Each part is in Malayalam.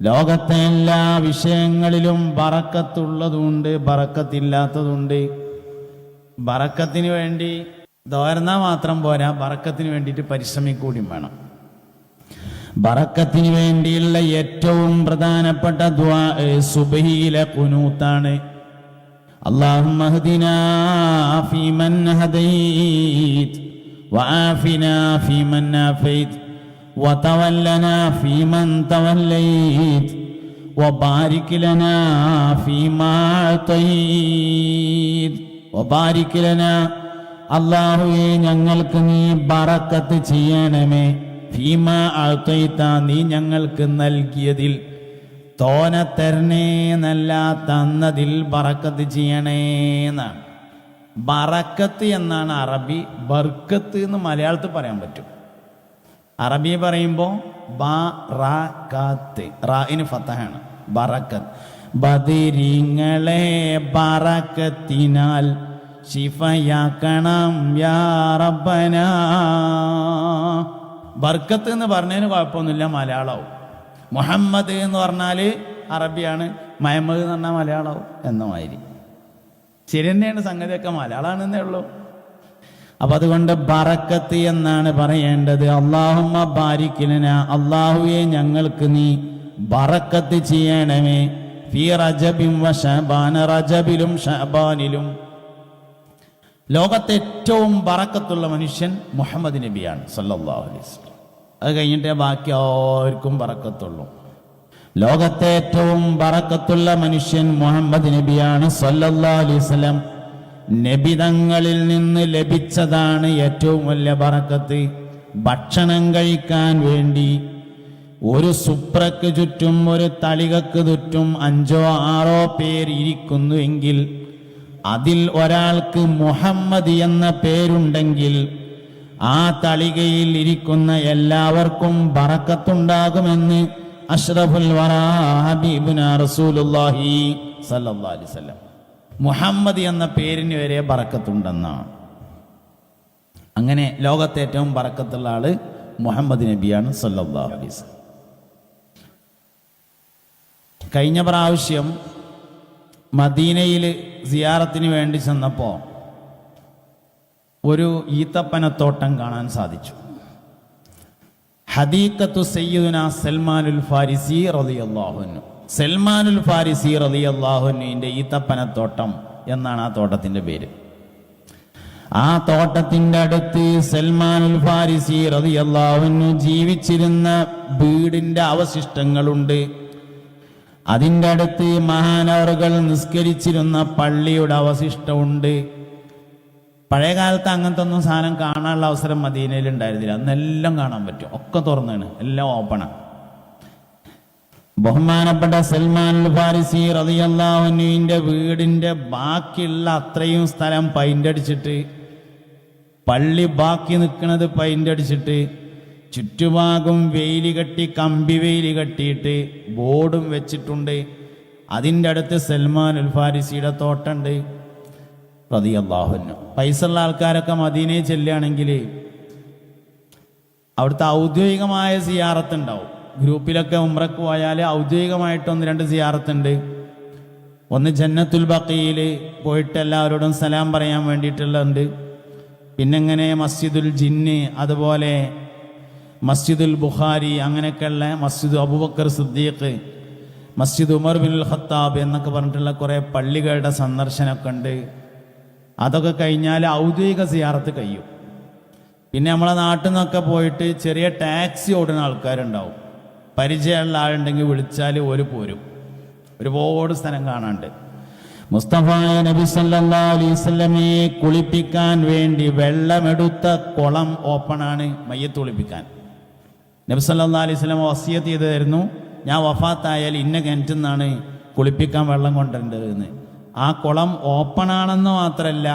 ലോകത്തെ എല്ലാ വിഷയങ്ങളിലും ബറക്കത്തുള്ളതുണ്ട് ബറക്കത്തില്ലാത്തതുണ്ട് ബറക്കത്തിന് വേണ്ടി തോർന്നാൽ മാത്രം പോരാ ബറക്കത്തിന് വേണ്ടിയിട്ട് പരിശ്രമിക്കൂടിയും വേണം ബറക്കത്തിന് വേണ്ടിയുള്ള ഏറ്റവും പ്രധാനപ്പെട്ട ദ്വാ സുബഹിയിലെ കുനൂത്താണ് اللهم اهدنا فيمن هديت وعافنا فيمن عافيت وتولنا فيمن توليت وبارك لنا فيما أعطيت وبارك لنا അള്ളാഹുവെ ഞങ്ങൾക്ക് നീ ബറക്കത്ത് ചെയ്യണമേ ഫീമ അഴ്ത്തൈത്ത നീ ഞങ്ങൾക്ക് നൽകിയതിൽ തോന തരണേ എന്നല്ല തന്നതിൽ ബറക്കത്ത് ചെയ്യണേ എന്നാണ് ബറക്കത്ത് എന്നാണ് അറബി ബർക്കത്ത് എന്ന് മലയാളത്തിൽ പറയാൻ പറ്റും അറബി പറയുമ്പോൾ ഫത്തഹാണ് ബറക്കത്ത്. ബദിരിങ്ങളെ ബറക്കത്തിനാൽ ശിഫയാക്കണം യാ ബർക്കത്ത് എന്ന് പറഞ്ഞതിന് കുഴപ്പമൊന്നുമില്ല മലയാളമാവും മുഹമ്മദ് എന്ന് പറഞ്ഞാൽ അറബിയാണ്. മഹമ്മദ് എന്ന് പറഞ്ഞാൽ മലയാളമാവും എന്ന മാതിരി. ശരി തന്നെയാണ് സംഗതിയൊക്കെ മലയാളമാണെന്നേ ഉള്ളൂ. അപ്പൊ അതുകൊണ്ട് ബറക്കത്ത് എന്നാണ് പറയേണ്ടത്. അള്ളാഹുമ്മ ബാരിക്കിലന. അള്ളാഹുവെ ഞങ്ങൾക്ക് നീ ബറക്കത്ത് ചെയ്യണമേ. ഫി റജബിം വ റജബിലും ഷബാനിലും ലോകത്തെ ഏറ്റവും ബറക്കത്തുള്ള മനുഷ്യൻ മുഹമ്മദ് നബിയാണ് സല്ലല്ലാഹു അലൈഹി വസല്ലം. അത് കഴിഞ്ഞിട്ടേ ബാക്കി ആർക്കും ബറക്കത്തുള്ളൂ. ലോകത്തെ ഏറ്റവും ബറക്കത്തുള്ള മനുഷ്യൻ മുഹമ്മദ് നബിയാണ് സല്ലല്ലാഹു അലൈഹി വസല്ലം. നബിതങ്ങളിൽ നിന്ന് ലഭിച്ചതാണ് ഏറ്റവും വലിയ ബറക്കത്ത്. ഭക്ഷണം കഴിക്കാൻ വേണ്ടി ഒരു സുപ്രക്ക് ചുറ്റും ഒരു തളികക്ക് ചുറ്റും അഞ്ചോ ആറോ പേർ ഇരിക്കുന്നുവെങ്കിൽ അതിൽ ഒരാൾക്ക് മുഹമ്മദ് എന്ന പേരുണ്ടെങ്കിൽ ആ തളികയിൽ ഇരിക്കുന്ന എല്ലാവർക്കും ബറക്കത്തുണ്ടാകുമെന്ന് അഷ്റഫുൽ വറാ ഹബീബുന റസൂലുള്ളാഹി സല്ലല്ലാഹി അലൈഹി വസല്ലം. മുഹമ്മദ് എന്ന പേരിന് വരെ ബറക്കത്തുണ്ടെന്നാണ് അങ്ങനെ ലോകത്തെ ഏറ്റവും ബറക്കത്തുള്ള ആൾ മുഹമ്മദ് നബിയാണ് സല്ലാസ് കഴിഞ്ഞ പ്രാവശ്യം മദീനയിൽ സിയാറത്തിന് വേണ്ടി ചെന്നപ്പോൾ ഒരു ഈത്തപ്പനത്തോട്ടം കാണാൻ സാധിച്ചു. ഹദീക്കത്തു സയ്യിദുന സൽമാനുൽ ഫാരിസി റളിയല്ലാഹുനു സൽമാനുൽ ഫാരിസി റളിയല്ലാഹുനുവിന്റെ ഈത്തപ്പനത്തോട്ടം എന്നാണ് ആ തോട്ടത്തിന്റെ പേര്. ആ തോട്ടത്തിന്റെ അടുത്ത് സൽമാനുൽ ഫാരിസി റതി അള്ളാഹുനു ജീവിച്ചിരുന്ന വീടിന്റെ അവശിഷ്ടങ്ങളുണ്ട്. അതിന്റെ അടുത്ത് മഹാനവറുകൾ നിസ്കരിച്ചിരുന്ന പള്ളിയുടെ അവശിഷ്ടമുണ്ട്. പഴയ കാലത്ത് അങ്ങനത്തെ ഒന്നും സാധനം കാണാനുള്ള അവസരം മദീനയിൽ ഉണ്ടായിരുന്നില്ല. അന്നെല്ലാം കാണാൻ പറ്റും. ഒക്കെ തുറന്നാണ്. എല്ലാം ഓപ്പണാണ് ബഹുമാനപ്പെട്ട സൽമാൻ ഫാരിസി റതിയല്ലാഹുവിന്റെ വീടിന്റെ ബാക്കിയുള്ള അത്രയും സ്ഥലം പൈന്റ് അടിച്ചിട്ട് പള്ളി ബാക്കി നിൽക്കുന്നത് പൈന്റ് അടിച്ചിട്ട് ചുറ്റുഭാഗം വെയിൽ കെട്ടി കമ്പി വെയിൽ കെട്ടിയിട്ട് ബോർഡും വെച്ചിട്ടുണ്ട്. അതിന്റെ അടുത്ത് സൽമാൻ ഉൽ ഫാരിസിയുടെ തോട്ടമുണ്ട്. റതി അള്ളാഹുന്നു പൈസ ഉള്ള ആൾക്കാരൊക്കെ മദീനയിൽ ചെല്ലുകയാണെങ്കിൽ അവിടുത്തെ ഔദ്യോഗികമായ സിയാറത്ത് ഉണ്ടാവും ഗ്രൂപ്പിലൊക്കെ ഉമ്രക്ക് പോയാൽ ഔദ്യോഗികമായിട്ട് ഒന്ന് രണ്ട് സിയാറത്തുണ്ട്. ഒന്ന് ജന്നത്തുൽ ബക്കയിൽ പോയിട്ട് എല്ലാവരോടും സലാം പറയാൻ വേണ്ടിയിട്ടുള്ളതുണ്ട്. പിന്നെങ്ങനെ മസ്ജിദുൽ ജിന്ന് അതുപോലെ മസ്ജിദുൽ ബുഖാരി അങ്ങനെയൊക്കെയുള്ള മസ്ജിദ് അബുബക്കർ സിദ്ദീഖ് മസ്ജിദ് ഉമർ ബിൻ ഖത്താബ് എന്നൊക്കെ പറഞ്ഞിട്ടുള്ള കുറേ പള്ളികളുടെ സന്ദർശനമൊക്കെ ഉണ്ട്. അതൊക്കെ കഴിഞ്ഞാൽ ഔദ്യോഗിക സിയാറത്ത് കഴിയും. പിന്നെ നമ്മളെ നാട്ടിൽ നിന്നൊക്കെ പോയിട്ട് ചെറിയ ടാക്സി ഓടുന്ന ആൾക്കാരുണ്ടാവും. പരിചയമുള്ള ആളുണ്ടെങ്കിൽ വിളിച്ചാൽ ഒരു പോരും. ഒരുപാട് സ്ഥലം കാണാണ്ട് മുസ്തഫ നബി വസല്ലമയെ കുളിപ്പിക്കാൻ വേണ്ടി വെള്ളമെടുത്ത കുളം ഓപ്പണാണ് മയ്യത്ത് കുളിപ്പിക്കാൻ. നബി സല്ലാ അലൈഹി സ്വലം വസിയത്ത് ചെയ്തായിരുന്നു ഞാൻ വഫാത്തായാൽ ഇന്ന കിണറ്റിൽ കുളിപ്പിക്കാൻ വെള്ളം കൊണ്ടുവരേണ്ടതെന്ന്. ആ കുളം ഓപ്പണാണെന്ന് മാത്രമല്ല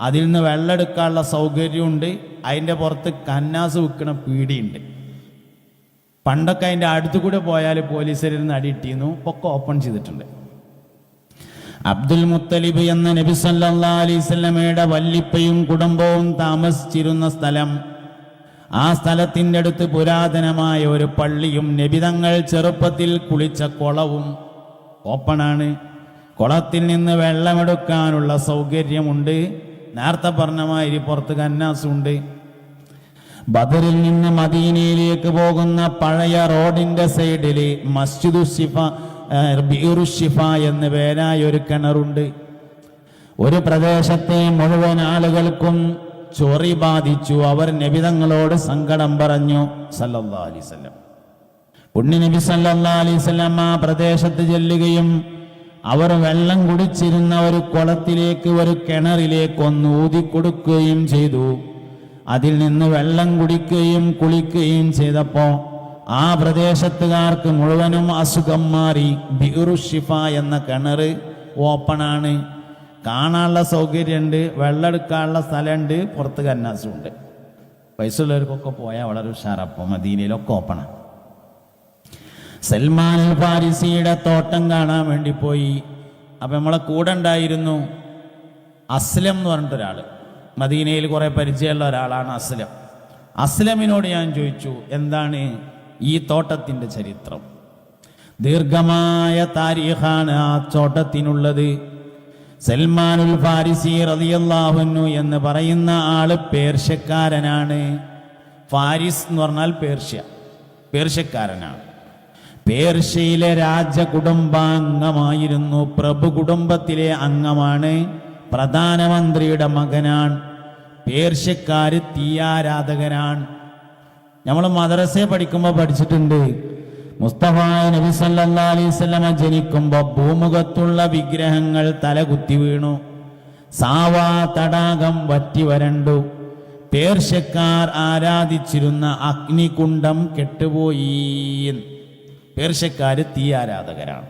അതിൽ നിന്ന് വെള്ളം എടുക്കാനുള്ള സൗകര്യമുണ്ട്. അതിന്റെ പുറത്ത് കന്നാസ് വിൽക്കണ പീടിയുണ്ട്. പണ്ടൊക്കെ അതിന്റെ അടുത്തു കൂടെ പോയാൽ പോലീസുകാരിൽ നിന്ന് അടിയിട്ടിരുന്നു ഒക്കെ ഓപ്പൺ ചെയ്തിട്ടുണ്ട്. അബ്ദുൽ മുത്തലിബ് എന്ന നബി സല്ലാ അലൈഹി വസല്ലമയുടെ വല്ലിപ്പയും കുടുംബവും താമസിച്ചിരുന്ന സ്ഥലം. ആ സ്ഥലത്തിന്റെ അടുത്ത് പുരാതനമായ ഒരു പള്ളിയും നബിതങ്ങൾ ചെറുപ്പത്തിൽ കുളിച്ച കുളവും ഓപ്പണാണ് കുളത്തിൽ നിന്ന് വെള്ളമെടുക്കാനുള്ള സൗകര്യമുണ്ട്. നേരത്തെ പറഞ്ഞ മാതിരി പുറത്ത് കന്നാസുണ്ട്. ബദറിൽ നിന്ന് മദീനയിലേക്ക് പോകുന്ന പഴയ റോഡിന്റെ സൈഡിൽ മസ്ജിദു ഷിഫ ബീറു എന്ന് പേരായ ഒരു കിണറുണ്ട്. ഒരു പ്രദേശത്തെ മുഴുവൻ ആളുകൾക്കും ചൊറി ബാധിച്ചു. അവർ നബിതങ്ങളോട് സങ്കടം പറഞ്ഞു സല്ലല്ലാഹു അലൈഹി വസല്ലം. പുണ്യ നബി സല്ലാ അലൈഹി വസല്ലം ആ പ്രദേശത്ത് ചെല്ലുകയും അവർ വെള്ളം കുടിച്ചിരുന്ന ഒരു കുളത്തിലേക്ക് ഒരു കിണറിലേക്ക് ഒന്ന് ഊതിക്കൊടുക്കുകയും ചെയ്തു. അതിൽ നിന്ന് വെള്ളം കുടിക്കുകയും കുളിക്കുകയും ചെയ്തപ്പോ ആ പ്രദേശത്തുകാർക്ക് മുഴുവനും അസുഖം മാറി ബിറുഷിഫ എന്ന കിണറ് ഓപ്പണാണ്. കാണാനുള്ള സൗകര്യമുണ്ട് വെള്ളം എടുക്കാനുള്ള സ്ഥലമുണ്ട് പുറത്ത് കന്നാസുണ്ട്. പൈസ ഉള്ളവർക്കൊക്കെ പോയാൽ വളരെ ഉഷാറപ്പം. മദീനയിലൊക്കെ ഓപ്പണാണ് സൽമാൻ ഫാരിസിയുടെ തോട്ടം കാണാൻ വേണ്ടി പോയി. അപ്പം നമ്മളെ കൂടെ ഉണ്ടായിരുന്നു അസ്ലം എന്ന് പറഞ്ഞിട്ട് ഒരാൾ മദീനയിൽ കുറേ പരിചയമുള്ള ഒരാളാണ് അസ്ലം. അസ്ലമിനോട് ഞാൻ ചോദിച്ചു എന്താണ് ഈ തോട്ടത്തിന്റെ ചരിത്രം? ദീർഘമായ താരീഖാണ് ആ തോട്ടത്തിനുള്ളത്. സൽമാനുൽ ഫാരിസി റതിയല്ലാഹുന്നു എന്ന് പറയുന്ന ആൾ പേർഷ്യക്കാരനാണ്. ഫാരിസ് എന്ന് പറഞ്ഞാൽ പേർഷ്യ പേർഷ്യക്കാരനാണ്. പേർഷ്യയിലെ രാജകുടുംബാംഗമായിരുന്നു പ്രഭു കുടുംബത്തിലെ അംഗമാണ്. പ്രധാനമന്ത്രിയുടെ മകനാണ്. പേർഷ്യക്കാര് തീയാരാധകനാണ് നമ്മൾ മദ്രസയെ പഠിക്കുമ്പോൾ പഠിച്ചിട്ടുണ്ട്. മുസ്തഫ നബി സല്ലല്ലാഹു അലൈഹി വസല്ലമ ജനിക്കുമ്പോൾ ഭൂമുഖത്തുള്ള വിഗ്രഹങ്ങൾ തലകുത്തി വീണു. സാവാ തടാകം വറ്റി വരണ്ടു. പേർഷ്യക്കാർ ആരാധിച്ചിരുന്ന അഗ്നികുണ്ഡം കെട്ടുപോയി പേർഷ്യക്കാർ തീ ആരാധകരാണ്.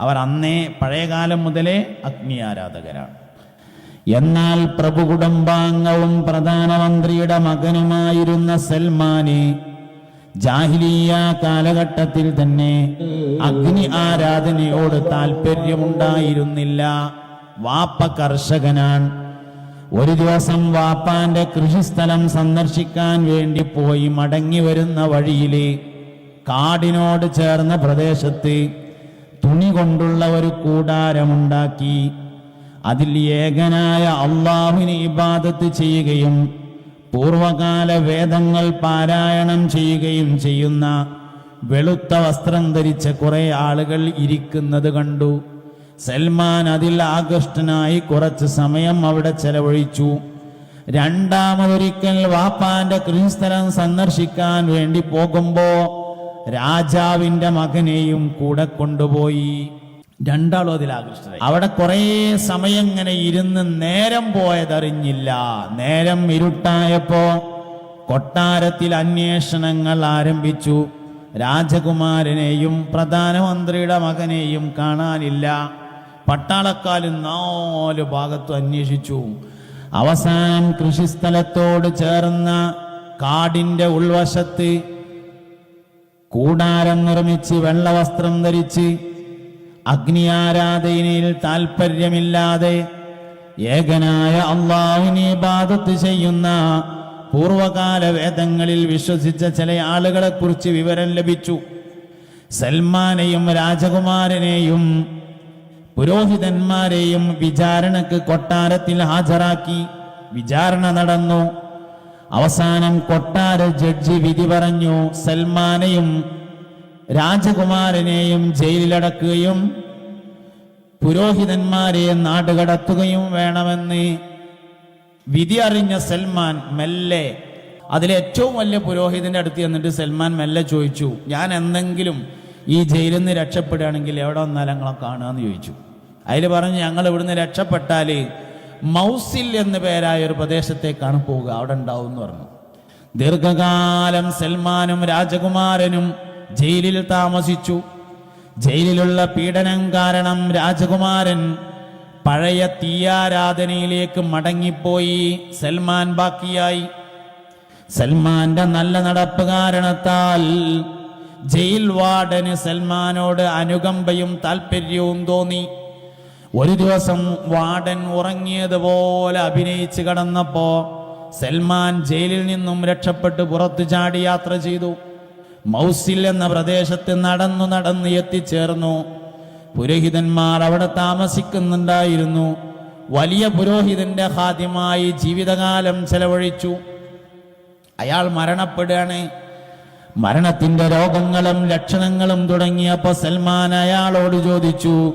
അവർ അന്നേ പഴയകാലം മുതലേ അഗ്നി ആരാധകരാണ് എന്നാൽ പ്രഭു കുടുംബാംഗവും പ്രധാനമന്ത്രിയുടെ മകനുമായിരുന്ന സൽമാന് ജാഹിലിയ കാലഘട്ടത്തിൽ തന്നെ അഗ്നി ആരാധനയോട് താല്പര്യമുണ്ടായിരുന്നില്ല വാപ്പ കർഷകനാണ്. ഒരു ദിവസം വാപ്പാന്റെ കൃഷിസ്ഥലം സന്ദർശിക്കാൻ വേണ്ടി പോയി മടങ്ങി വരുന്ന വഴിയിൽ കാടിനോട് ചേർന്ന പ്രദേശത്ത് തുണി കൊണ്ടുള്ള ഒരു കൂടാരമുണ്ടാക്കി. അതിൽ ഏകനായ അള്ളാഹുവിന് ഇബാദത്ത് ചെയ്യുകയും പൂർവകാല വേദങ്ങൾ പാരായണം ചെയ്യുകയും ചെയ്യുന്ന വെളുത്ത വസ്ത്രം ധരിച്ച കുറെ ആളുകൾ ഇരിക്കുന്നത് കണ്ടു. സൽമാൻ അതിൽ ആകൃഷ്ടനായി കുറച്ച് സമയം അവിടെ ചെലവഴിച്ചു. രണ്ടാമതൊരിക്കൽ വാപ്പാന്റെ കൃഷിസ്ഥലം സന്ദർശിക്കാൻ വേണ്ടി പോകുമ്പോ രാജാവിന്റെ മകനെയും കൂടെ കൊണ്ടുപോയി. രണ്ടാളും അതിൽ ആകൃഷ്ടരായി. അവിടെ കുറേ സമയം ഇങ്ങനെ ഇരുന്ന് നേരം പോയതറിഞ്ഞില്ല. നേരം ഇരുട്ടായപ്പോ കൊട്ടാരത്തിൽ അന്വേഷണങ്ങൾ ആരംഭിച്ചു. രാജകുമാരനെയും പ്രധാനമന്ത്രിയുടെ മകനെയും കാണാനില്ല. പട്ടാളക്കാലും നാല് ഭാഗത്തും അന്വേഷിച്ചു. അവസാനം കൃഷിസ്ഥലത്തോട് ചേർന്ന കാടിന്റെ ഉൾവശത്ത് കൂടാരം നിർമ്മിച്ച് വെള്ളവസ്ത്രം ധരിച്ച് അഗ്നി ആരാധനയിൽ താൽപ്പര്യമില്ലാതെ ഏകനായ അള്ളാഹുവിനെ ബാധത്ത് ചെയ്യുന്ന പൂർവകാല വേദങ്ങളിൽ വിശ്വസിച്ച ചില ആളുകളെ കുറിച്ച് വിവരം ലഭിച്ചു. സൽമാനെയും രാജകുമാരനെയും പുരോഹിതന്മാരെയും വിചാരണക്ക് കൊട്ടാരത്തിൽ ഹാജരാക്കി വിചാരണ നടന്നു. അവസാനം കൊട്ടാര ജഡ്ജി വിധി പറഞ്ഞു സൽമാനെയും രാജകുമാരനെയും ജയിലിലടക്കുകയും പുരോഹിതന്മാരെ നാടുകടത്തുകയും വേണമെന്ന് വിധി അറിഞ്ഞ സൽമാൻ മെല്ലെ അതിലേറ്റവും വലിയ പുരോഹിതന്റെ അടുത്ത് ചെന്നിട്ട് സൽമാൻ മെല്ലെ ചോദിച്ചു ഞാൻ എന്തെങ്കിലും ഈ ജയിലിൽ നിന്ന് രക്ഷപ്പെടുകയാണെങ്കിൽ എവിടെ വന്നാലും ഞങ്ങളെ കാണുക എന്ന് ചോദിച്ചു. അതിൽ പറഞ്ഞു ഞങ്ങൾ ഇവിടുന്ന് രക്ഷപ്പെട്ടാൽ മൗസിൽ എന്ന പേരായ ഒരു പ്രദേശത്തേക്കാണ് പോവുക. അവിടെ ഉണ്ടാവും എന്ന് പറഞ്ഞു. ദീർഘകാലം സൽമാനും രാജകുമാരനും ജയിലിൽ താമസിച്ചു. ജയിലിലുള്ള പീഡനം കാരണം രാജകുമാരൻ പഴയ തീയാരാധനയിലേക്ക് മടങ്ങിപ്പോയി. സൽമാൻ ബാക്കിയായി. സൽമാന്റെ നല്ല നടപ്പ് കാരണത്താൽ ജയിൽ വാർഡന് സൽമാനോട് അനുകമ്പയും താല്പര്യവും തോന്നി. ഒരു ദിവസം വാർഡൻ ഉറങ്ങിയതുപോലെ അഭിനയിച്ച് കടന്നപ്പോ സൽമാൻ ജയിലിൽ നിന്നും രക്ഷപ്പെട്ട് പുറത്തു ചാടി യാത്ര ചെയ്തു. മൗസിൽ എന്ന പ്രദേശത്ത് നടന്നു നടന്ന് എത്തിച്ചേർന്നു. പുരോഹിതന്മാർ അവിടെ താമസിക്കുന്നുണ്ടായിരുന്നു. വലിയ പുരോഹിതന്റെ ഹാദ്യമായി ജീവിതകാലം ചെലവഴിച്ചു. അയാൾ മരണപ്പെടുകയാണ്. മരണത്തിന്റെ രോഗങ്ങളും ലക്ഷണങ്ങളും തുടങ്ങിയപ്പോ സൽമാൻ അയാളോട് ചോദിച്ചു